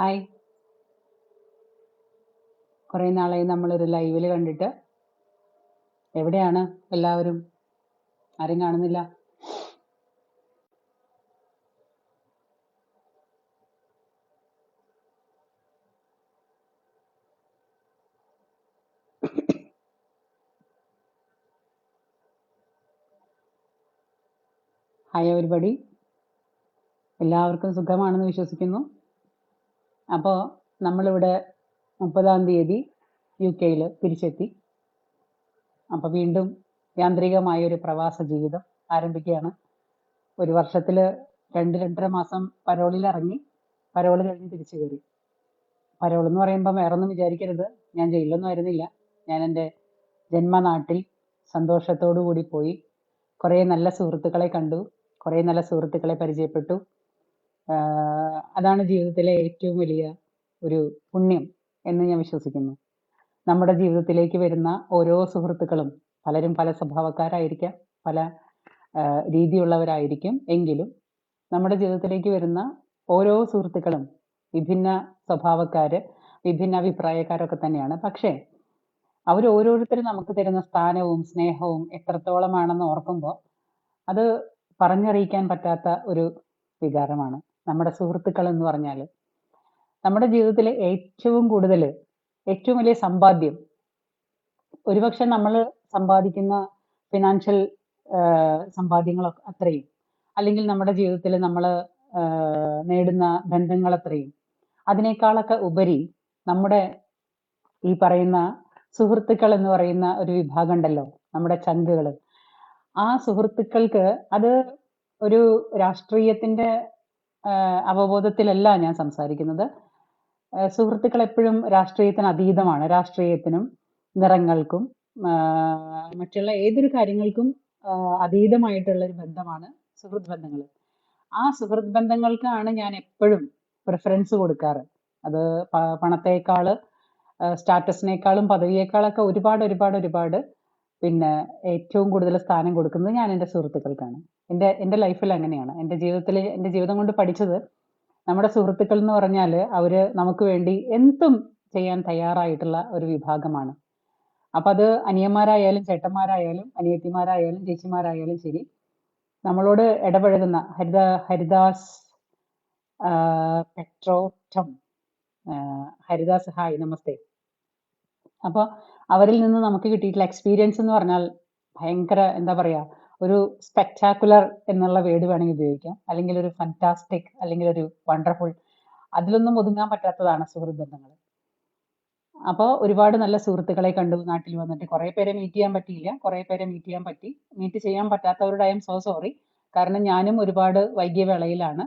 Hi. കുറേ നാളായി നമ്മളൊരു ലൈവിൽ കണ്ടിട്ട്. എവിടെയാണ് എല്ലാവരും? ആരും കാണുന്നില്ല. ഹായ് എവരിബഡി എല്ലാവർക്കും സുഖമാണെന്ന് വിശ്വസിക്കുന്നു. അപ്പോൾ നമ്മളിവിടെ മുപ്പതാം തീയതി യു കെയിൽ തിരിച്ചെത്തി. അപ്പോൾ വീണ്ടും യാന്ത്രികമായ ഒരു പ്രവാസ ജീവിതം ആരംഭിക്കുകയാണ്. ഒരു വർഷത്തിൽ രണ്ട് രണ്ടര മാസം പരോളിൽ ഇറങ്ങി പരോൾ കഴിഞ്ഞ് തിരിച്ചു കയറി. പരോൾ എന്ന് പറയുമ്പോൾ വേറൊന്നും വിചാരിക്കരുത്. ഞാൻ ജയിലൊന്നും ആയിരുന്നില്ല. ഞാൻ എന്റെ ജന്മനാട്ടിൽ സന്തോഷത്തോടു കൂടി പോയി. കുറേ നല്ല സുഹൃത്തുക്കളെ കണ്ടു. കുറേ നല്ല സുഹൃത്തുക്കളെ പരിചയപ്പെട്ടു. അതാണ് ജീവിതത്തിലെ ഏറ്റവും വലിയ ഒരു പുണ്യം എന്ന് ഞാൻ വിശ്വസിക്കുന്നു. നമ്മുടെ ജീവിതത്തിലേക്ക് വരുന്ന ഓരോ സുഹൃത്തുക്കളും പലരും പല സ്വഭാവക്കാരായിരിക്കാം പല രീതിയുള്ളവരായിരിക്കും എങ്കിലും നമ്മുടെ ജീവിതത്തിലേക്ക് വരുന്ന ഓരോ സുഹൃത്തുക്കളും വിഭിന്ന സ്വഭാവക്കാര് വിഭിന്ന അഭിപ്രായക്കാരൊക്കെ തന്നെയാണ്. പക്ഷേ അവർ ഓരോരുത്തരും നമുക്ക് തരുന്ന സ്ഥാനവും സ്നേഹവും എത്രത്തോളമാണെന്ന് ഓർക്കുമ്പോൾ അത് പറഞ്ഞറിയിക്കാൻ പറ്റാത്ത ഒരു വികാരമാണ്. നമ്മുടെ സുഹൃത്തുക്കൾ എന്ന് പറഞ്ഞാൽ നമ്മുടെ ജീവിതത്തിലെ ഏറ്റവും കൂടുതൽ ഏറ്റവും വലിയ സമ്പാദ്യം ഒരുപക്ഷെ നമ്മൾ സമ്പാദിക്കുന്ന ഫിനാൻഷ്യൽ സമ്പാദ്യങ്ങളൊക്കെ അത്രയും. അല്ലെങ്കിൽ നമ്മുടെ ജീവിതത്തിൽ നമ്മൾ നേടുന്ന ബന്ധങ്ങൾ അത്രയും അതിനേക്കാളൊക്കെ ഉപരി നമ്മുടെ ഈ പറയുന്ന സുഹൃത്തുക്കൾ എന്ന് പറയുന്ന ഒരു വിഭാഗം ഉണ്ടല്ലോ നമ്മുടെ ചങ്കുകൾ ആ സുഹൃത്തുക്കൾക്ക് അത് ഒരു രാഷ്ട്രീയത്തിന്റെ അവബോധത്തിലല്ല ഞാൻ സംസാരിക്കുന്നത്. സുഹൃത്തുക്കൾ എപ്പോഴും രാഷ്ട്രീയത്തിന് അതീതമാണ്. രാഷ്ട്രീയത്തിനും നിറങ്ങൾക്കും മറ്റുള്ള ഏതൊരു കാര്യങ്ങൾക്കും അതീതമായിട്ടുള്ള ഒരു ബന്ധമാണ് സുഹൃത്ത് ബന്ധങ്ങൾ. ആ സുഹൃത്ത് ബന്ധങ്ങൾക്കാണ് ഞാൻ എപ്പോഴും പ്രിഫറൻസ് കൊടുക്കാറ്. അത് പണത്തേക്കാൾ സ്റ്റാറ്റസിനേക്കാളും പദവിയേക്കാളൊക്കെ ഒരുപാട് ഒരുപാട് ഒരുപാട് പിന്നെ ഏറ്റവും കൂടുതൽ സ്ഥാനം കൊടുക്കുന്നത് ഞാൻ എന്റെ സുഹൃത്തുക്കൾക്കാണ്. എന്റെ എന്റെ ലൈഫിൽ അങ്ങനെയാണ്. എന്റെ ജീവിതത്തിൽ എന്റെ ജീവിതം കൊണ്ട് പഠിച്ചത് നമ്മുടെ സുഹൃത്തുക്കൾ എന്ന് പറഞ്ഞാൽ അവർ നമുക്ക് വേണ്ടി എന്തും ചെയ്യാൻ തയ്യാറായിട്ടുള്ള ഒരു വിഭാഗമാണ്. അപ്പൊ അത് അനിയന്മാരായാലും ചേട്ടന്മാരായാലും അനിയത്തിമാരായാലും ചേച്ചിമാരായാലും ശരി നമ്മളോട് ഇടപഴകുന്ന ഹരിത ഹരിദാസ് പെട്രോറ്റം ഹരിദാസ് ഹായ് നമസ്തേ. അപ്പോൾ അവരിൽ നിന്ന് നമുക്ക് കിട്ടിയിട്ടുള്ള എക്സ്പീരിയൻസ് എന്ന് പറഞ്ഞാൽ ഭയങ്കര എന്താ പറയാ ഒരു സ്പെക്ടാക്കുലർ എന്നുള്ള വേർഡ് വേണമെങ്കിൽ ഉപയോഗിക്കാം. അല്ലെങ്കിൽ ഒരു ഫന്റാസ്റ്റിക് അല്ലെങ്കിൽ ഒരു വണ്ടർഫുൾ അതിലൊന്നും ഒതുങ്ങാൻ പറ്റാത്തതാണ് സുഹൃത്ത് ബന്ധങ്ങൾ. അപ്പോൾ ഒരുപാട് നല്ല സുഹൃത്തുക്കളെ കണ്ടു നാട്ടിൽ വന്നിട്ട്. കുറേ പേരെ മീറ്റ് ചെയ്യാൻ പറ്റിയില്ല. കുറേ പേരെ മീറ്റ് ചെയ്യാൻ പറ്റി. മീറ്റ് ചെയ്യാൻ പറ്റാത്തവരുടെ ഐ എം സോ സോറി കാരണം ഞാനും ഒരുപാട് വൈകിയ വേളയിലാണ്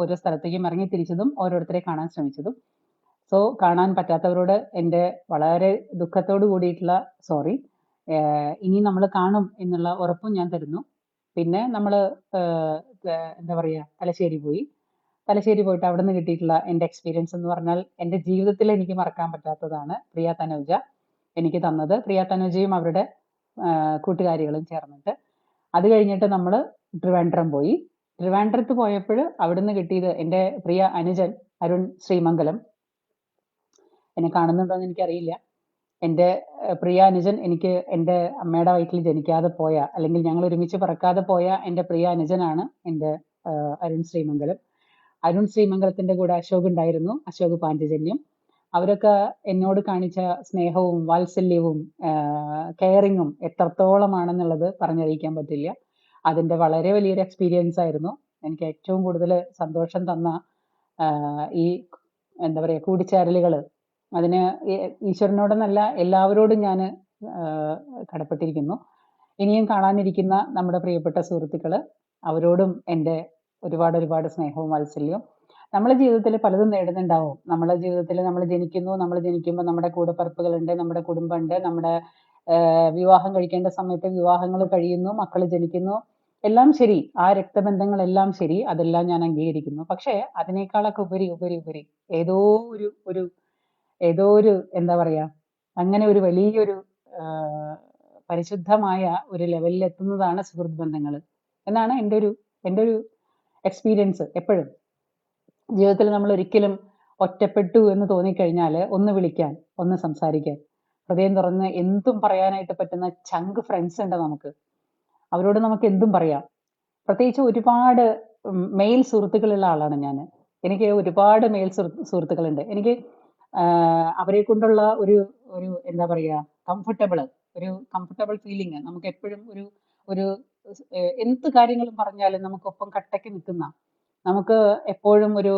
ഓരോ സ്ഥലത്തേക്കും ഇറങ്ങി തിരിച്ചതും ഓരോരുത്തരെ കാണാൻ ശ്രമിച്ചതും. സോ കാണാൻ പറ്റാത്തവരോട് എന്റെ വളരെ ദുഃഖത്തോട് കൂടിയിട്ടുള്ള സോറി ഇനി നമ്മൾ കാണും എന്നുള്ള ഉറപ്പും ഞാൻ തരുന്നു. പിന്നെ നമ്മൾ എന്താ പറയുക തലശ്ശേരി പോയി. തലശ്ശേരി പോയിട്ട് അവിടെ നിന്ന് കിട്ടിയിട്ടുള്ള എന്റെ എക്സ്പീരിയൻസ് എന്ന് പറഞ്ഞാൽ എന്റെ ജീവിതത്തിൽ എനിക്ക് മറക്കാൻ പറ്റാത്തതാണ് പ്രിയ തനുജ എനിക്ക് തന്നത്. പ്രിയ തനുജയും അവരുടെ കൂട്ടുകാരികളും ചേർന്നിട്ട്. അത് കഴിഞ്ഞിട്ട് നമ്മൾ ട്രിവാൻഡ്രം പോയി. ട്രിവാൻഡ്രത്ത് പോയപ്പോൾ അവിടുന്ന് കിട്ടിയത് എന്റെ പ്രിയ അനുജൻ അരുൺ ശ്രീമംഗലം. എന്നെ കാണുന്നുണ്ടോ എന്ന് എനിക്കറിയില്ല. ഏർ, പ്രിയ അനുജൻ എനിക്ക് എന്റെ അമ്മയുടെ വയറ്റിൽ ജനിക്കാതെ പോയ അല്ലെങ്കിൽ ഞങ്ങൾ ഒരുമിച്ച് പറക്കാതെ പോയ എന്റെ പ്രിയ അനുജനാണ് എന്റെ അരുൺ ശ്രീമംഗലം. അരുൺ ശ്രീമംഗലത്തിന്റെ കൂടെ അശോക് ഉണ്ടായിരുന്നു അശോക് പാഞ്ചജന്യം അവരൊക്കെ എന്നോട് കാണിച്ച സ്നേഹവും വാത്സല്യവും കെയറിങ്ങും എത്രത്തോളമാണെന്നുള്ളത് പറഞ്ഞറിയിക്കാൻ പറ്റില്ല. അതിന്റെ വളരെ വലിയൊരു എക്സ്പീരിയൻസ് ആയിരുന്നു. എനിക്ക് ഏറ്റവും കൂടുതൽ സന്തോഷം തന്ന ഈ എന്താ പറയാ കൂടിച്ചേരലുകൾ അതിന് ഈശ്വരനോടെന്നല്ല എല്ലാവരോടും ഞാൻ കടപ്പെട്ടിരിക്കുന്നു. ഇനിയും കാണാനിരിക്കുന്ന നമ്മുടെ പ്രിയപ്പെട്ട സുഹൃത്തുക്കൾ അവരോടും എന്റെ ഒരുപാട് ഒരുപാട് സ്നേഹവും വാത്സല്യവും. നമ്മളെ ജീവിതത്തിൽ പലതും നേടുന്നുണ്ടാവും. നമ്മളെ ജീവിതത്തിൽ നമ്മൾ ജനിക്കുന്നു നമ്മൾ ജനിക്കുമ്പോൾ നമ്മുടെ കൂടപ്പറപ്പുകളുണ്ട് നമ്മുടെ കുടുംബമുണ്ട് നമ്മുടെ വിവാഹം കഴിക്കേണ്ട സമയത്ത് വിവാഹങ്ങൾ കഴിയുന്നു മക്കൾ ജനിക്കുന്നു. എല്ലാം ശരി. ആ രക്തബന്ധങ്ങളെല്ലാം ശരി. അതെല്ലാം ഞാൻ അംഗീകരിക്കുന്നു. പക്ഷേ അതിനേക്കാളൊക്കെ ഉപരി ഉപരി ഉപരി ഏതോ ഒരു ഒരു ഏതോ ഒരു എന്താ പറയാ അങ്ങനെ ഒരു വലിയൊരു പരിശുദ്ധമായ ഒരു ലെവലിൽ എത്തുന്നതാണ് സുഹൃത്ത് ബന്ധങ്ങൾ എന്നാണ് എന്റെ ഒരു എന്റെ ഒരു എക്സ്പീരിയൻസ് എപ്പോഴും. ജീവിതത്തിൽ നമ്മൾ ഒരിക്കലും ഒറ്റപ്പെട്ടു എന്ന് തോന്നിക്കഴിഞ്ഞാൽ ഒന്ന് വിളിക്കാൻ ഒന്ന് സംസാരിക്കാൻ. ഹൃദയം തുറന്ന് എന്തും പറയാനായിട്ട് പറ്റുന്ന ചങ്ക് ഫ്രണ്ട്സ് ഉണ്ട് നമുക്ക്. അവരോട് നമുക്ക് എന്തും പറയാം. പ്രത്യേകിച്ച് ഒരുപാട് മെയിൽ സുഹൃത്തുക്കളുള്ള ആളാണ് ഞാൻ. എനിക്ക് ഒരുപാട് മെയിൽ സുഹൃത്തുക്കളുണ്ട്. എനിക്ക് അവരെ കൊണ്ടുള്ള ഒരു ഒരു എന്താ പറയുക കംഫർട്ടബിൾ ഒരു കംഫർട്ടബിൾ ഫീലിംഗ് നമുക്ക് എപ്പോഴും ഒരു ഒരു എന്ത് കാര്യങ്ങളും പറഞ്ഞാലും നമുക്കൊപ്പം കട്ടയ്ക്ക് നിൽക്കുന്ന നമുക്ക് എപ്പോഴും ഒരു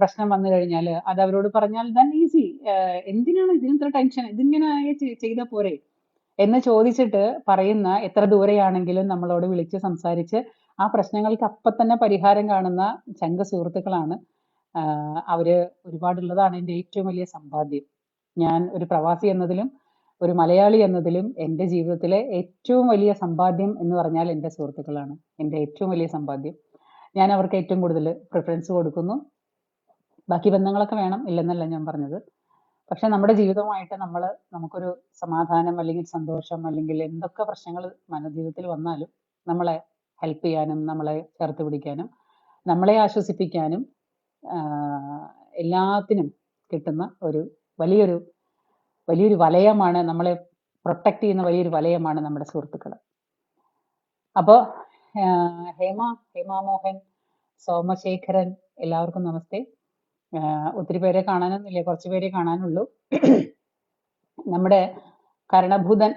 പ്രശ്നം വന്നു കഴിഞ്ഞാൽ അത് അവരോട് പറഞ്ഞാൽ ദൻ ഈസി എന്തിനാണ് ഇതിനിത്ര ടെൻഷൻ? ഇതിങ്ങനെ ചെയ്ത പോരെ? എന്ന് ചോദിച്ചിട്ട് പറയുന്ന എത്ര ദൂരെയാണെങ്കിലും നമ്മളോട് വിളിച്ച് സംസാരിച്ച് ആ പ്രശ്നങ്ങൾക്ക് അപ്പൊ തന്നെ പരിഹാരം കാണുന്ന ചങ്ക സുഹൃത്തുക്കളാണ് അവർ ഒരുപാടുള്ളതാണ് എന്റെ ഏറ്റവും വലിയ സമ്പാദ്യം. ഞാൻ ഒരു പ്രവാസി എന്നതിലും ഒരു മലയാളി എന്നതിലും എന്റെ ജീവിതത്തിലെ ഏറ്റവും വലിയ സമ്പാദ്യം എന്ന് പറഞ്ഞാൽ എന്റെ സുഹൃത്തുക്കളാണ്. എന്റെ ഏറ്റവും വലിയ സമ്പാദ്യം. ഞാൻ അവർക്ക് ഏറ്റവും കൂടുതൽ പ്രിഫറൻസ് കൊടുക്കുന്നു. ബാക്കി ബന്ധങ്ങളൊക്കെ വേണം ഇല്ലെന്നല്ല ഞാൻ പറഞ്ഞത്. പക്ഷെ നമ്മുടെ ജീവിതവുമായിട്ട് നമ്മൾ നമുക്കൊരു സമാധാനം അല്ലെങ്കിൽ സന്തോഷം അല്ലെങ്കിൽ എന്തൊക്കെ പ്രശ്നങ്ങൾ ജീവിതത്തിൽ വന്നാലും നമ്മളെ ഹെൽപ്പ് ചെയ്യാനും നമ്മളെ ചേർത്ത് പിടിക്കാനും നമ്മളെ ആശ്വസിപ്പിക്കാനും എല്ലാത്തിനും കിട്ടുന്ന ഒരു വലിയൊരു വലിയൊരു വലയമാണ് നമ്മളെ പ്രൊട്ടക്ട് ചെയ്യുന്ന വലിയൊരു വലയമാണ് നമ്മുടെ സുഹൃത്തുക്കൾ അപ്പോൾ ഹേമ ഹേമ മോഹൻ സോമശേഖരൻ എല്ലാവർക്കും നമസ്തേ. ഒത്തിരി പേരെ കാണാനൊന്നുമില്ല കുറച്ച് പേരെ കാണാനുള്ളൂ. നമ്മുടെ കരണഭൂതൻ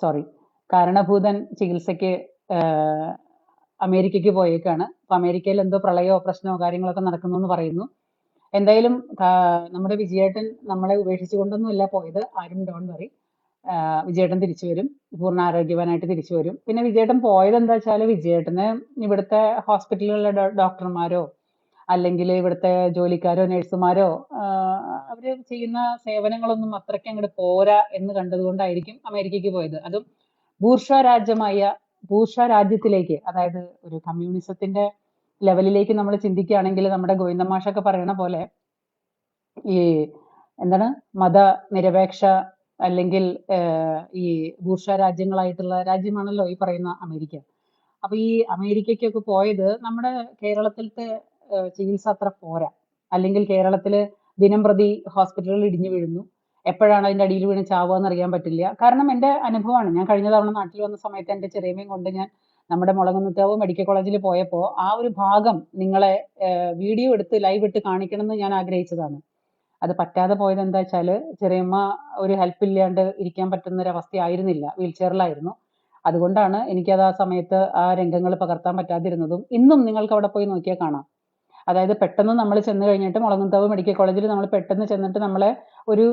സോറി കാരണഭൂതൻ ചികിത്സയ്ക്ക് അമേരിക്കയ്ക്ക് പോയേക്കാണ്. അപ്പൊ അമേരിക്കയിൽ എന്തോ പ്രളയമോ പ്രശ്നമോ കാര്യങ്ങളൊക്കെ നടക്കുന്നു എന്ന് പറയുന്നു. എന്തായാലും നമ്മുടെ വിജയേട്ടൻ നമ്മളെ ഉപേക്ഷിച്ചുകൊണ്ടൊന്നുമല്ല പോയത്. ആരും ഡോൺ വറി വിജയേട്ടൻ തിരിച്ചു വരും. പൂർണ ആരോഗ്യവാനായിട്ട് തിരിച്ചു വരും. പിന്നെ വിജയേട്ടൻ പോയത് എന്താ വെച്ചാൽ വിജയേട്ടന് ഇവിടുത്തെ ഹോസ്പിറ്റലുകളിലെ ഡോക്ടർമാരോ അല്ലെങ്കിൽ ഇവിടുത്തെ ജോലിക്കാരോ നഴ്സുമാരോ അവർ ചെയ്യുന്ന സേവനങ്ങളൊന്നും അത്രയ്ക്ക് അങ്ങോട്ട് പോരാ എന്ന് കണ്ടതുകൊണ്ടായിരിക്കും അമേരിക്കയ്ക്ക് പോയത്. അതും ബൂർഷ രാജ്യമായ ബൂർഷ രാജ്യത്തിലേക്ക് അതായത് ഒരു കമ്മ്യൂണിസത്തിന്റെ ലെവലിലേക്ക് നമ്മൾ ചിന്തിക്കുകയാണെങ്കിൽ നമ്മുടെ ഗോവിന്ദ മാഷൊക്കെ പറയണ പോലെ ഈ എന്താണ് മത നിരപേക്ഷ അല്ലെങ്കിൽ ഈ ഭൂഷ രാജ്യങ്ങളായിട്ടുള്ള രാജ്യമാണല്ലോ ഈ പറയുന്ന അമേരിക്ക. അപ്പൊ ഈ അമേരിക്കയ്ക്കൊക്കെ പോയത് നമ്മുടെ കേരളത്തിലത്തെ ചികിത്സ അത്ര പോരാ. അല്ലെങ്കിൽ കേരളത്തിൽ ദിനം പ്രതി ഹോസ്പിറ്റലുകൾ ഇടിഞ്ഞു വീഴുന്നു. എപ്പോഴാണ് അതിന്റെ അടിയിൽ വീണ് ചാവുക എന്ന് അറിയാൻ പറ്റില്ല. കാരണം എന്റെ അനുഭവമാണ്. ഞാൻ കഴിഞ്ഞ തവണ നാട്ടിൽ വന്ന സമയത്ത് എന്റെ ചെറിയമ്മയും കൊണ്ട് ഞാൻ നമ്മുടെ മുളകുന്നത്താവ് മെഡിക്കൽ കോളേജിൽ പോയപ്പോൾ ആ ഒരു ഭാഗം നിങ്ങളെ വീഡിയോ എടുത്ത് ലൈവ് ഇട്ട് കാണിക്കണം എന്ന് ഞാൻ ആഗ്രഹിച്ചതാണ്. അത് പറ്റാതെ പോയത് എന്താ വെച്ചാൽ ചെറിയമ്മ ഒരു ഹെൽപ്പ് ഇല്ലാണ്ട് ഇരിക്കാൻ പറ്റുന്ന ഒരു അവസ്ഥയായിരുന്നില്ല. വീൽ ചെയറിലായിരുന്നു. അതുകൊണ്ടാണ് എനിക്കത് ആ സമയത്ത് ആ രംഗങ്ങൾ പകർത്താൻ പറ്റാതിരുന്നതും ഇന്നും നിങ്ങൾക്ക് അവിടെ പോയി നോക്കിയാൽ കാണാം. അതായത് പെട്ടെന്ന് നമ്മൾ ചെന്ന് കഴിഞ്ഞിട്ട് മുളകുന്നത്താവ് മെഡിക്കൽ കോളേജിൽ നമ്മൾ പെട്ടെന്ന് ചെന്നിട്ട് നമ്മളെ ഒരു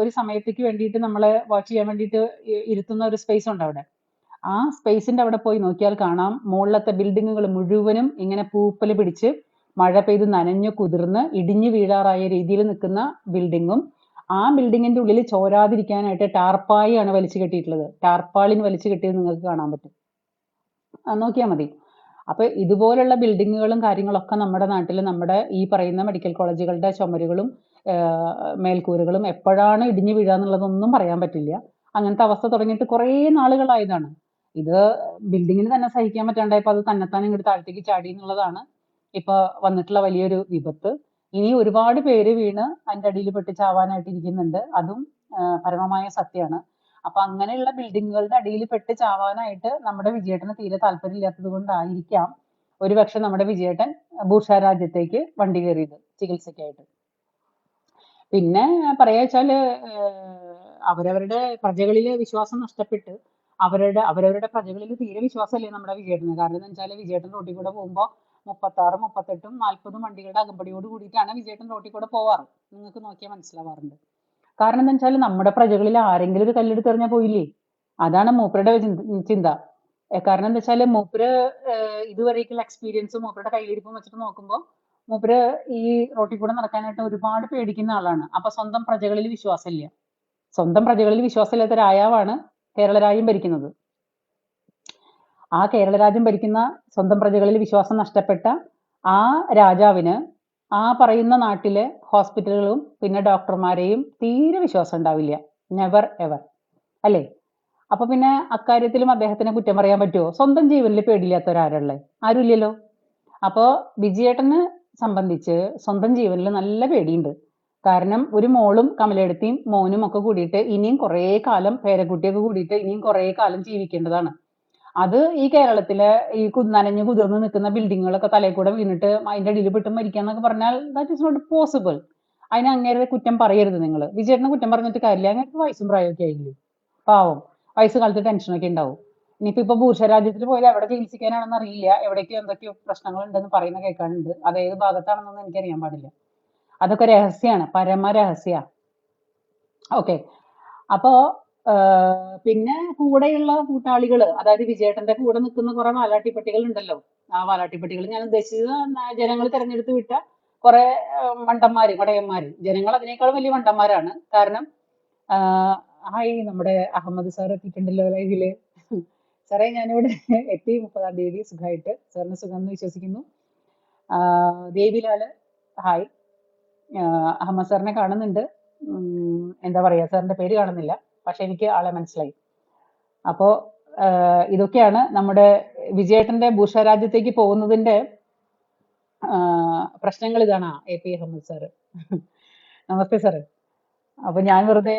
ഒരു സമയത്തേക്ക് വേണ്ടിയിട്ട് നമ്മളെ വാച്ച് ചെയ്യാൻ വേണ്ടിയിട്ട് ഇരുത്തുന്ന ഒരു സ്പേസ് ഉണ്ട് അവിടെ. ആ സ്പേസിന്റെ അവിടെ പോയി നോക്കിയാൽ കാണാം മുകളിലത്തെ ബിൽഡിങ്ങുകൾ മുഴുവനും ഇങ്ങനെ പൂപ്പൽ പിടിച്ച് മഴ പെയ്ത് നനഞ്ഞു കുതിർന്ന് ഇടിഞ്ഞു വീഴാറായ രീതിയിൽ നിൽക്കുന്ന ബിൽഡിങ്ങും ആ ബിൽഡിങ്ങിന്റെ ഉള്ളിൽ ചോരാതിരിക്കാനായിട്ട് ടാർപ്പായാണ് വലിച്ചു കെട്ടിയിട്ടുള്ളത്. ടാർപ്പാളിന് വലിച്ചു കെട്ടിയത് നിങ്ങൾക്ക് കാണാൻ പറ്റും. നോക്കിയാൽ മതി. അപ്പൊ ഇതുപോലുള്ള ബിൽഡിങ്ങുകളും കാര്യങ്ങളൊക്കെ നമ്മുടെ നാട്ടിൽ നമ്മുടെ ഈ പറയുന്ന മെഡിക്കൽ കോളേജുകളുടെ ചുമരുകളും മേൽക്കൂരകളും എപ്പോഴാണ് ഇടിഞ്ഞു വീഴുക എന്നുള്ളതൊന്നും പറയാൻ പറ്റില്ല. അങ്ങനത്തെ അവസ്ഥ തുടങ്ങിയിട്ട് കുറേ നാളുകളായതാണ്. ഇത് ബിൽഡിങ്ങിന് തന്നെ സഹിക്കാൻ പറ്റാണ്ടായപ്പോൾ അത് തന്നെത്താൻ ഇങ്ങോട്ട് താഴത്തേക്ക് ചാടി എന്നുള്ളതാണ് ഇപ്പൊ വന്നിട്ടുള്ള വലിയൊരു വിപത്ത്. ഇനി ഒരുപാട് പേര് വീണ് അതിന്റെ അടിയിൽ പെട്ട് ചാവാനായിട്ട് ഇരിക്കുന്നുണ്ട്. അതും പരമമായ സത്യമാണ്. അപ്പൊ അങ്ങനെയുള്ള ബിൽഡിങ്ങുകളുടെ അടിയിൽ പെട്ട് ചാവാനായിട്ട് നമ്മുടെ വിജയേട്ടന് തീരെ താല്പര്യമില്ലാത്തത് കൊണ്ടായിരിക്കാം ഒരുപക്ഷെ നമ്മുടെ വിജയേട്ടൻ ഭൂഷാരാജ്യത്തേക്ക് വണ്ടി കയറിയത് ചികിത്സയ്ക്കായിട്ട്. പിന്നെ പറയാ വെച്ചാൽ അവരവരുടെ പ്രജകളിൽ വിശ്വാസം നഷ്ടപ്പെട്ട് അവരുടെ അവരവരുടെ പ്രജകളിൽ തീരെ വിശ്വാസമല്ലേ നമ്മുടെ വിജയേട്ടന്. കാരണം എന്താ വെച്ചാൽ വിജയേട്ടൻ റോട്ടിൽ കൂടെ പോകുമ്പോൾ മുപ്പത്താറും മുപ്പത്തെട്ടും നാല്പതും വണ്ടികളുടെ അകമ്പടിയോട് കൂടിയിട്ടാണ് വിജയേട്ടൻ റോട്ടിൽ കൂടെ പോവാറ്. നിങ്ങൾക്ക് നോക്കിയാൽ മനസ്സിലാവാറുണ്ട്. കാരണം എന്താ വെച്ചാൽ നമ്മുടെ പ്രജകളിൽ ആരെങ്കിലും ഒരു കല്ലെടുത്ത് എറിഞ്ഞാൽ പോയില്ലേ? അതാണ് മൂപ്പരുടെ ചിന്ത. കാരണം എന്താ വെച്ചാൽ മൂപ്പര് ഇതുവരേക്കുള്ള എക്സ്പീരിയൻസ് മൂപ്പരുടെ കയ്യിലിരിപ്പം വെച്ചിട്ട് നോക്കുമ്പോൾ മൂപ്പര് ഈ റോട്ടിൽ കൂടെ നടക്കാനായിട്ട് ഒരുപാട് പേടിക്കുന്ന ആളാണ്. അപ്പൊ സ്വന്തം പ്രജകളിൽ വിശ്വാസമില്ല. സ്വന്തം പ്രജകളിൽ വിശ്വാസമില്ലാത്ത രാജാവാണ് കേരള രാജ്യം ഭരിക്കുന്നത്. ആ കേരള രാജ്യം ഭരിക്കുന്ന സ്വന്തം പ്രജകളിൽ വിശ്വാസം നഷ്ടപ്പെട്ട ആ രാജാവിന് ആ പറയുന്ന നാട്ടിലെ ഹോസ്പിറ്റലുകളും പിന്നെ ഡോക്ടർമാരെയും തീരെ വിശ്വാസം ഉണ്ടാവില്ല. നെവർ എവർ അല്ലേ? അപ്പൊ പിന്നെ അക്കാര്യത്തിലും അദ്ദേഹത്തിനെ കുറ്റം പറയാൻ പറ്റുമോ സ്വന്തം ജീവനിൽ പേടിയില്ലാത്തവരാരുള്ളേ ആരുമില്ലല്ലോ? അപ്പോ വിജയേട്ടന് സംബന്ധിച്ച് സ്വന്തം ജീവനിൽ നല്ല പേടിയുണ്ട്. കാരണം ഒരു മോളും കമലെടുത്തിയും മോനും ഒക്കെ കൂടിയിട്ട് ഇനിയും കുറേ കാലം പേരക്കുട്ടിയൊക്കെ കൂടിയിട്ട് ഇനിയും കുറേ കാലം ജീവിക്കേണ്ടതാണ്. അത് ഈ കേരളത്തിലെ ഈ നനഞ്ഞു കുതിർന്ന് നിൽക്കുന്ന ബിൽഡിങ്ങുകളൊക്കെ തലയിൽ കൂടെ വീണിട്ട് അതിന്റെ അടിയിൽ പെട്ട് മരിക്കുക എന്നൊക്കെ പറഞ്ഞാൽ ദാറ്റ് ഇസ് നോട്ട് പോസിബിൾ അതിന് അങ്ങേരുടെ കുറ്റം പറയരുത് നിങ്ങൾ. വിജയേട്ടനെ കുറ്റം പറഞ്ഞിട്ട് കാര്യമില്ല. അങ്ങനെ വയസ്സും പ്രായമൊക്കെ ആയില്ലേ? പാവം. വയസ്സ് കാലത്ത് ടെൻഷനൊക്കെ ഉണ്ടാവും. ഇനിയിപ്പോ ഇപ്പൊ ഭൂഷ രാജ്യത്തിൽ പോയാൽ എവിടെ ചികിത്സിക്കാനാണെന്ന് അറിയില്ല. എവിടേക്കോ എന്തൊക്കെയോ പ്രശ്നങ്ങൾ ഉണ്ടെന്ന് പറയുന്ന കേൾക്കാനുണ്ട്. അത് ഏത് ഭാഗത്താണെന്നൊന്നും എനിക്ക് അറിയാൻ പാടില്ല. അതൊക്കെ രഹസ്യമാണ് പരമ രഹസ്യ ഓക്കെ. അപ്പോ പിന്നെ കൂടെയുള്ള കൂട്ടാളികൾ അതായത് വിജയേട്ടന്റെ കൂടെ നിൽക്കുന്ന കുറെ വാലാട്ടിപ്പട്ടികൾ ഉണ്ടല്ലോ ആ വാലാട്ടിപ്പട്ടികൾ ഞാൻ ഉദ്ദേശിച്ചത് ജനങ്ങൾ തിരഞ്ഞെടുത്ത് വിട്ട കുറെ മണ്ടന്മാര് കടയന്മാര്. ജനങ്ങൾ അതിനേക്കാൾ വലിയ മണ്ടന്മാരാണ്. കാരണം ഹായ് നമ്മുടെ അഹമ്മദ് സാർ എത്തിയിട്ടുണ്ടല്ലോ ലൈവിൽ സാറേ ഞാനിവിടെ എത്തി. മുപ്പതാം തീയതി സുഖമായിട്ട്. സാറിന് സുഖം എന്ന് വിശ്വസിക്കുന്നു ദേവിലാൽ ഹായ്. അഹമ്മദ് സാറിനെ കാണുന്നുണ്ട്. എന്താ പറയാ സാറിന്റെ പേര് കാണുന്നില്ല. പക്ഷെ എനിക്ക് ആളെ മനസ്സിലായി. അപ്പോ ഇതൊക്കെയാണ് നമ്മുടെ വിജയേട്ടന്റെ ഭൂഷരാജ്യത്തേക്ക് പോകുന്നതിന്റെ പ്രശ്നങ്ങൾ ഇതാണ് എ പി അഹമ്മദ് സാറ്. നമസ്തേ സാറ്. അപ്പൊ ഞാൻ വെറുതെ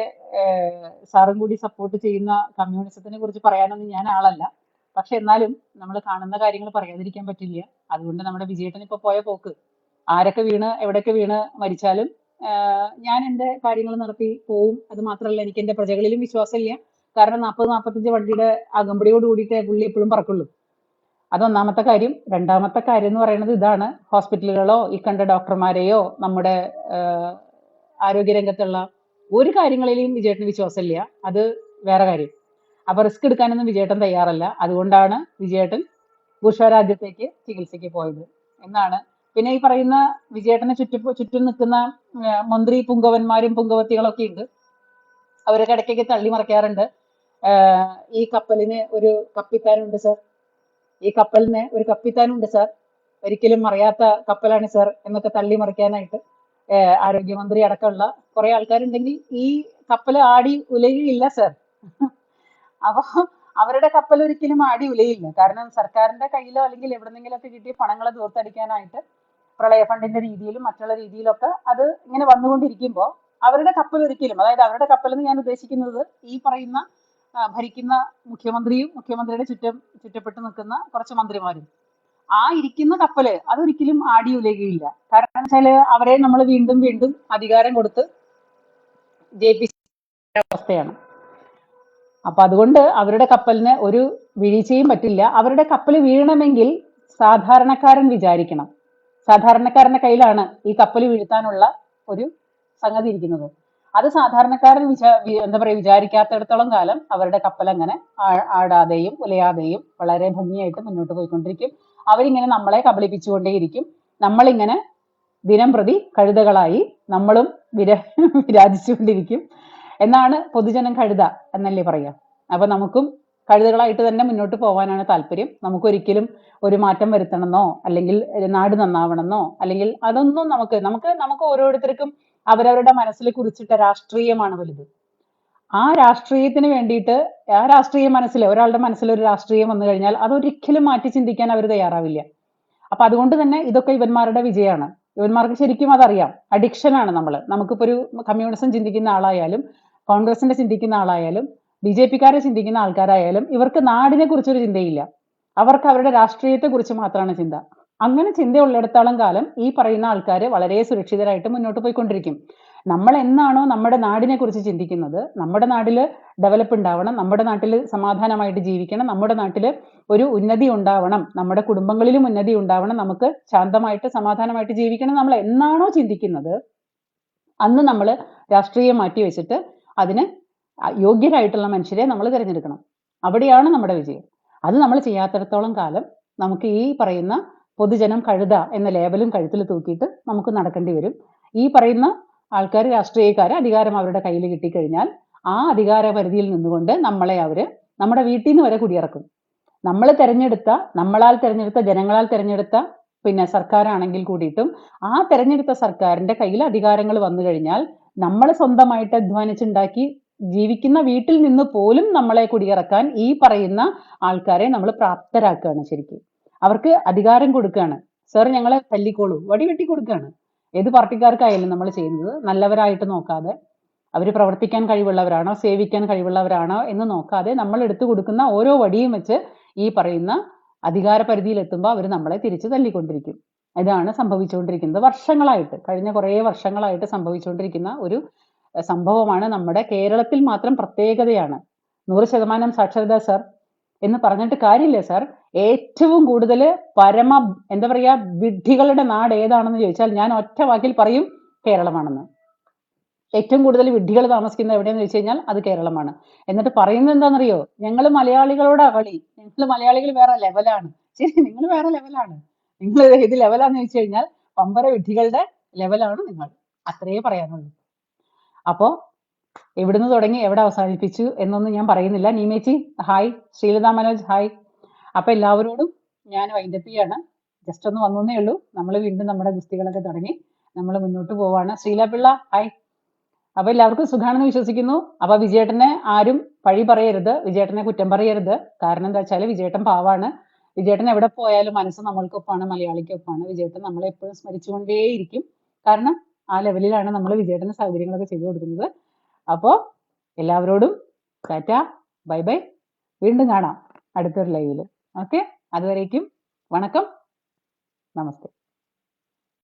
സാറും കൂടി സപ്പോർട്ട് ചെയ്യുന്ന കമ്മ്യൂണിസത്തിനെ കുറിച്ച് പറയാനൊന്നും ഞാൻ ആളല്ല. പക്ഷെ എന്നാലും നമ്മൾ കാണുന്ന കാര്യങ്ങൾ പറയാതിരിക്കാൻ പറ്റില്ല. അതുകൊണ്ട് നമ്മുടെ വിജയേട്ടൻ ഇപ്പൊ പോയ പോക്ക്. ആരൊക്കെ വീണ് എവിടെയൊക്കെ വീണ് മരിച്ചാലും ഞാൻ എന്റെ കാര്യങ്ങൾ നടത്തി പോവും. അത് മാത്രമല്ല എനിക്ക് എന്റെ പ്രജകളിലും വിശ്വാസമില്ല കാരണം നാൽപ്പത് നാൽപ്പത്തഞ്ച് വണ്ടിയുടെ അകമ്പടിയോട് കൂടിയിട്ട് പുള്ളി എപ്പോഴും പറക്കുള്ളൂ. അതൊന്നാമത്തെ കാര്യം. രണ്ടാമത്തെ കാര്യം എന്ന് പറയുന്നത് ഇതാണ്. ഹോസ്പിറ്റലുകളോ ഈ കണ്ട ഡോക്ടർമാരെയോ നമ്മുടെ ആരോഗ്യ ആരോഗ്യരംഗത്തുള്ള ഒരു കാര്യങ്ങളിലും വിജയേട്ടന് വിശ്വാസമില്ല. അത് വേറെ കാര്യം. അപ്പൊ റിസ്ക് എടുക്കാനൊന്നും വിജയേട്ടൻ തയ്യാറല്ല. അതുകൊണ്ടാണ് വിജയേട്ടൻ പുരുഷരാജ്യത്തേക്ക് ചികിത്സയ്ക്ക് പോയത് എന്നാണ്. പിന്നെ ഈ പറയുന്ന വിജയേട്ടനെ ചുറ്റു ചുറ്റും നിൽക്കുന്ന മന്ത്രി പുങ്കവന്മാരും പുങ്കവത്തികളൊക്കെ ഉണ്ട്. അവരൊക്കെ ഇടയ്ക്കൊക്കെ തള്ളി മറിക്കാറുണ്ട്. ഈ കപ്പലിന് ഒരു കപ്പിത്താനുണ്ട് സർ ഈ കപ്പലിന് ഒരു കപ്പിത്താനുണ്ട് സാർ ഒരിക്കലും മറിയാത്ത കപ്പലാണ് സാർ എന്നൊക്കെ തള്ളി മറിക്കാനായിട്ട് ആരോഗ്യമന്ത്രി അടക്കമുള്ള കുറെ ആൾക്കാരുണ്ടെങ്കിൽ ഈ കപ്പൽ ആടി ഉലയില്ല സർ അപ്പൊ അവരുടെ കപ്പൽ ഒരിക്കലും ആടി ഉലയില്ല. കാരണം സർക്കാരിന്റെ കയ്യിലോ അല്ലെങ്കിൽ എവിടെന്നെങ്കിലും ഒക്കെ കിട്ടിയ പണങ്ങൾ ദൂർത്തടിക്കാനായിട്ട് പ്രളയ ഫണ്ടിന്റെ രീതിയിലും മറ്റുള്ള രീതിയിലൊക്കെ അത് ഇങ്ങനെ വന്നുകൊണ്ടിരിക്കുമ്പോൾ അവരുടെ കപ്പൽ ഒരിക്കലും അതായത് അവരുടെ കപ്പൽ എന്ന് ഞാൻ ഉദ്ദേശിക്കുന്നത് ഈ പറയുന്ന ഭരിക്കുന്ന മുഖ്യമന്ത്രിയും മുഖ്യമന്ത്രിയുടെ ചുറ്റും ചുറ്റപ്പെട്ട് നിൽക്കുന്ന കുറച്ച് മന്ത്രിമാരും. ആ ഇരിക്കുന്ന കപ്പൽ അതൊരിക്കലും ആടി ഉലയുകയില്ല. കാരണം വെച്ചാൽ അവരെ നമ്മൾ വീണ്ടും വീണ്ടും അധികാരം കൊടുത്ത് ജയിപ്പിച്ച അവസ്ഥയാണ്. അപ്പൊ അതുകൊണ്ട് അവരുടെ കപ്പലിന് ഒരു വീഴ്ചയും പറ്റില്ല. അവരുടെ കപ്പൽ വീഴണമെങ്കിൽ സാധാരണക്കാരൻ വിചാരിക്കണം. സാധാരണക്കാരന്റെ കയ്യിലാണ് ഈ കപ്പൽ വീഴ്ത്താനുള്ള ഒരു സംഗതി ഇരിക്കുന്നത്. അത് സാധാരണക്കാരൻ വിചാ എന്താ പറയാ വിചാരിക്കാത്തിടത്തോളം കാലം അവരുടെ കപ്പൽ അങ്ങനെ ആടാതെയും ഉലയാതെയും വളരെ ഭംഗിയായിട്ട് മുന്നോട്ട് പോയിക്കൊണ്ടിരിക്കും. അവരിങ്ങനെ നമ്മളെ കബളിപ്പിച്ചുകൊണ്ടേയിരിക്കും. നമ്മളിങ്ങനെ ദിനം പ്രതി കഴുതകളായി നമ്മളും വിര വിരാജിച്ചുകൊണ്ടിരിക്കും. എന്നാണ് പൊതുജനം കഴുത എന്നല്ലേ പറയാ അപ്പൊ നമുക്കും കഴുതകളായിട്ട് തന്നെ മുന്നോട്ട് പോകാനാണ് താല്പര്യം. നമുക്കൊരിക്കലും ഒരു മാറ്റം വരുത്തണമെന്നോ അല്ലെങ്കിൽ നാട് നന്നാവണമെന്നോ അല്ലെങ്കിൽ അതൊന്നും നമുക്ക് നമുക്ക് നമുക്ക് ഓരോരുത്തർക്കും അവരവരുടെ മനസ്സിൽ കുറിച്ചിട്ട രാഷ്ട്രീയമാണ് വലുത്. ആ രാഷ്ട്രീയത്തിന് വേണ്ടിയിട്ട് ആ രാഷ്ട്രീയ മനസ്സിൽ ഒരാളുടെ മനസ്സിൽ ഒരു രാഷ്ട്രീയം വന്നു കഴിഞ്ഞാൽ അതൊരിക്കലും മാറ്റി ചിന്തിക്കാൻ അവർ തയ്യാറാവില്ല. അപ്പൊ അതുകൊണ്ട് തന്നെ ഇതൊക്കെ ഇവന്മാരുടെ വിജയമാണ്. ഇവന്മാർക്ക് ശരിക്കും അതറിയാം. അഡിക്ഷൻ ആണ് നമ്മൾ നമുക്കിപ്പോ ഒരു കമ്മ്യൂണിസം ചിന്തിക്കുന്ന ആളായാലും കോൺഗ്രസിന്റെ ചിന്തിക്കുന്ന ആളായാലും ബി ജെ പിക്കാരെ ചിന്തിക്കുന്ന ആൾക്കാരായാലും ഇവർക്ക് നാടിനെ കുറിച്ചൊരു ചിന്തയില്ല. അവർക്ക് അവരുടെ രാഷ്ട്രീയത്തെ കുറിച്ച് മാത്രമാണ് ചിന്ത. അങ്ങനെ ചിന്തയുള്ളിടത്തോളം കാലം ഈ പറയുന്ന ആൾക്കാർ വളരെ സുരക്ഷിതരായിട്ട് മുന്നോട്ട് പോയിക്കൊണ്ടിരിക്കും. നമ്മൾ എന്നാണോ നമ്മുടെ നാടിനെ കുറിച്ച് ചിന്തിക്കുന്നത്? നമ്മുടെ നാട്ടിൽ ഡെവലപ്പ് ഉണ്ടാവണം നമ്മുടെ നാട്ടിൽ സമാധാനമായിട്ട് ജീവിക്കണം നമ്മുടെ നാട്ടിൽ ഒരു ഉന്നതി ഉണ്ടാവണം നമ്മുടെ കുടുംബങ്ങളിലും ഉന്നതി ഉണ്ടാവണം നമുക്ക് ശാന്തമായിട്ട് സമാധാനമായിട്ട് ജീവിക്കണം നമ്മൾ എന്നാണോ ചിന്തിക്കുന്നത് അന്ന് നമ്മൾ രാഷ്ട്രീയം മാറ്റി വെച്ചിട്ട് അതിന് യോഗ്യരായിട്ടുള്ള മനുഷ്യരെ നമ്മൾ തിരഞ്ഞെടുക്കണം. അവിടെയാണ് നമ്മുടെ വിജയം. അത് നമ്മൾ ചെയ്യാത്തിടത്തോളം കാലം നമുക്ക് ഈ പറയുന്ന പൊതുജനം കഴുത എന്ന ലേബലും കഴുത്തിൽ തൂക്കിയിട്ട് നമുക്ക് നടക്കേണ്ടി വരും. ഈ പറയുന്ന ആൾക്കാർ രാഷ്ട്രീയക്കാർ അധികാരം അവരുടെ കയ്യിൽ കിട്ടിക്കഴിഞ്ഞാൽ ആ അധികാര പരിധിയിൽ നിന്നുകൊണ്ട് നമ്മളെ അവർ നമ്മുടെ വീട്ടിൽ നിന്ന് വരെ കുടിയിറക്കും. നമ്മൾ തിരഞ്ഞെടുത്ത നമ്മളാൽ തിരഞ്ഞെടുത്ത ജനങ്ങളാൽ തിരഞ്ഞെടുത്ത പിന്നെ സർക്കാരാണെങ്കിൽ കൂടിയിട്ടും ആ തെരഞ്ഞെടുത്ത സർക്കാരിന്റെ കയ്യിൽ അധികാരങ്ങൾ വന്നു കഴിഞ്ഞാൽ നമ്മൾ സ്വന്തമായിട്ട് അധ്വാനിച്ചുണ്ടാക്കി ജീവിക്കുന്ന വീട്ടിൽ നിന്ന് പോലും നമ്മളെ കുടിയിറക്കാൻ ഈ പറയുന്ന ആൾക്കാരെ നമ്മൾ പ്രാപ്തരാക്കുകയാണ് ശരിക്കും. അവർക്ക് അധികാരം കൊടുക്കുകയാണ്. സാർ ഞങ്ങളെ തല്ലിക്കോളൂ. വടി വെട്ടി കൊടുക്കുകയാണ്. ഏത് പാർട്ടിക്കാർക്കായാലും നമ്മൾ ചെയ്യുന്നത് നല്ലവരായിട്ട് നോക്കാതെ അവർ പ്രവർത്തിക്കാൻ കഴിവുള്ളവരാണോ സേവിക്കാൻ കഴിവുള്ളവരാണോ എന്ന് നോക്കാതെ നമ്മൾ എടുത്തു കൊടുക്കുന്ന ഓരോ വടിയും വെച്ച് ഈ പറയുന്ന അധികാര പരിധിയിൽ എത്തുമ്പോൾ അവർ നമ്മളെ തിരിച്ചു തല്ലിക്കൊണ്ടിരിക്കും. ഇതാണ് സംഭവിച്ചുകൊണ്ടിരിക്കുന്നത്. വർഷങ്ങളായിട്ട് കഴിഞ്ഞ കുറേ വർഷങ്ങളായിട്ട് സംഭവിച്ചുകൊണ്ടിരിക്കുന്ന ഒരു സംഭവമാണ് നമ്മുടെ കേരളത്തിൽ മാത്രം പ്രത്യേകതയാണ്. നൂറ് ശതമാനം സാക്ഷരത സർ. എന്ന് പറഞ്ഞിട്ട് കാര്യമില്ല സാർ ഏറ്റവും കൂടുതൽ പരമ എന്താ പറയാ വിഡ്ഢികളുടെ നാട് ഏതാണെന്ന് ചോദിച്ചാൽ ഞാൻ ഒറ്റ വാക്കിൽ പറയും കേരളമാണെന്ന്. ഏറ്റവും കൂടുതൽ വിഡ്ഢികൾ താമസിക്കുന്നത് എവിടെയെന്ന് ചോദിച്ചു കഴിഞ്ഞാൽ അത് കേരളമാണ്. എന്നിട്ട് പറയുന്നത് എന്താണെന്നറിയോ? ഞങ്ങൾ മലയാളികളോട് കളി ഞങ്ങൾ മലയാളികൾ വേറെ ലെവലാണ് ശരി നിങ്ങൾ വേറെ ലെവലാണ് നിങ്ങൾ ഏത് ലെവലാന്ന് ചോദിച്ചു കഴിഞ്ഞാൽ പമ്പര വിഡ്ഢികളുടെ ലെവലാണ് നിങ്ങൾ. അത്രയേ പറയാനുള്ളൂ. അപ്പോ എവിടുന്ന് തുടങ്ങി എവിടെ അവസാനിപ്പിച്ചു എന്നൊന്നും ഞാൻ പറയുന്നില്ല. നീമേച്ചി ഹായ് ശ്രീലത മനോജ് ഹായ് അപ്പൊ എല്ലാവരോടും ഞാൻ വൈൻഡപ്പ് ചെയ്യാണ്. ജസ്റ്റ് ഒന്ന് വന്നേ ഉള്ളൂ. നമ്മൾ വീണ്ടും നമ്മുടെ ഗുസ്തികളൊക്കെ തുടങ്ങി. നമ്മൾ മുന്നോട്ട് പോവാണ്. ശ്രീല പിള്ള ഹായ് അപ്പൊ എല്ലാവർക്കും സുഖാണെന്ന് വിശ്വസിക്കുന്നു. അപ്പൊ വിജയേട്ടനെ ആരും പഴി പറയരുത്. വിജയേട്ടനെ കുറ്റം പറയരുത്. കാരണം എന്താ വെച്ചാൽ വിജയേട്ടൻ പാവാണ്. വിജയേട്ടൻ എവിടെ പോയാലും മനസ്സ് നമ്മൾക്കൊപ്പമാണ് മലയാളിക്കൊപ്പമാണ് വിജയേട്ടൻ നമ്മളെ എപ്പോഴും സ്മരിച്ചുകൊണ്ടേയിരിക്കും. കാരണം ആ ലെവലിലാണ് നമ്മൾ വിജയേട്ടന് സൗകര്യങ്ങളൊക്കെ ചെയ്തു കൊടുക്കുന്നത്. അപ്പോ എല്ലാവരോടും ടാറ്റ ബൈ ബൈ. വീണ്ടും കാണാം അടുത്തൊരു ലൈവിൽ. ഓക്കെ? അതുവരേക്കും വണക്കം. നമസ്തേ.